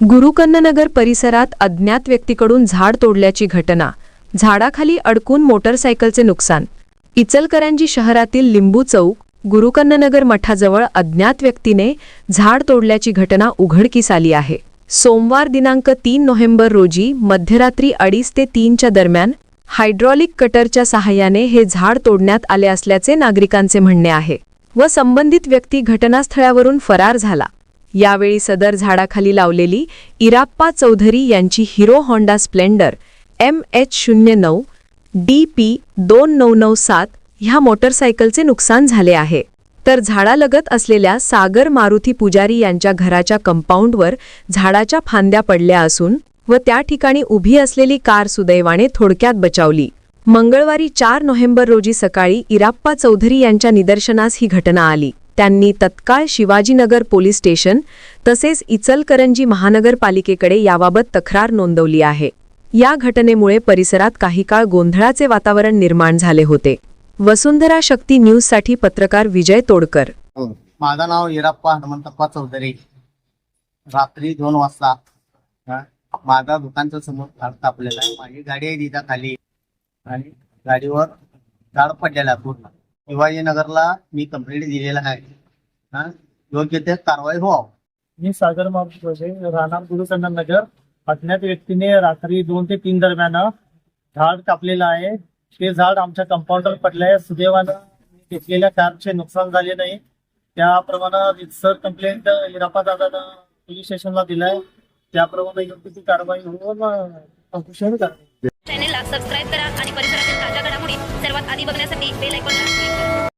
गुरुकन्ननगर परिसरात अज्ञात व्यक्तीकडून झाड तोडल्याची घटना. झाडाखाली अडकून मोटरसायकलचे नुकसान. इचलकरंजी शहरातील लिंबू चौक गुरुकन्ननगर मठाजवळ अज्ञात व्यक्तीने झाड तोडल्याची घटना उघडकीस आली आहे. सोमवार दिनांक तीन नोव्हेंबर रोजी मध्यरात्री अडीच ते तीनच्या दरम्यान हायड्रॉलिक कटरच्या सहाय्याने हे झाड तोडण्यात आले असल्याचे नागरिकांचे म्हणणे आहे व संबंधित व्यक्ती घटनास्थळावरून फरार झाला. यावेळी सदर झाडाखाली लावलेली इराप्पा चौधरी यांची Hero Honda Splendor M H शून्य नऊ डी पी दोन नऊ नऊ सात ह्या मोटरसायकलचे नुकसान झाले आहे. तर झाडालगत असलेल्या सागर मारुती पुजारी यांच्या घराच्या कंपाऊंडवर झाडाच्या फांद्या पडल्या असून व त्या ठिकाणी उभी असलेली कार सुदैवाने थोडक्यात बचावली. मंगळवारी चार नोव्हेंबर रोजी सकाळी इराप्पा चौधरी यांच्या निदर्शनास ही घटना आली. त्यांनी तत्काळ शिवाजीनगर पोलीस स्टेशन तसेच इचलकरंजी महानगरपालिकेकडे याबाबत तक्रार नोंदवली आहे. या घटनेमुळे परिसरात काही काळ गोंधळाचे वातावरण निर्माण झाले होते. वसुंधरा शक्ती न्यूजसाठी पत्रकार विजय तोडकर. हो, माझं नाव येराप्पा हनुमंतप्पा चौधरी. रात्री दोन वाजता माझा दुकानच्या समोर झाड तापलेला आहे माझी गाडी आहे तिथं खाली. आणि गाडीवर झाड पडलेला पूर्ण. शिवाजीनगरला मी कंप्लेंट दिलेला आहे. हा? योग्य ते कारवाई हो मी सागर मावशी राहणार गुरुचंदन नगर. अज्ञात व्यक्तीने रात्री दोन ते तीन दरम्यान झाड कापलेलं आहे. ते झाड आमच्या कंपाऊंडर पडलं आहे सुदैवानं घेतलेल्या कारचे नुकसान झाले नाही. त्याप्रमाणे सर कंप्लेंट हिरापा दादानं पोलीस स्टेशनला दिलाय. त्याप्रमाणे योग्य ती कारवाई होऊन चॅनेलला सबस्क्राईब करा आणि परिसरातील ताज्या घडामोडी सर्वात आधी बघण्यासाठी बेल करा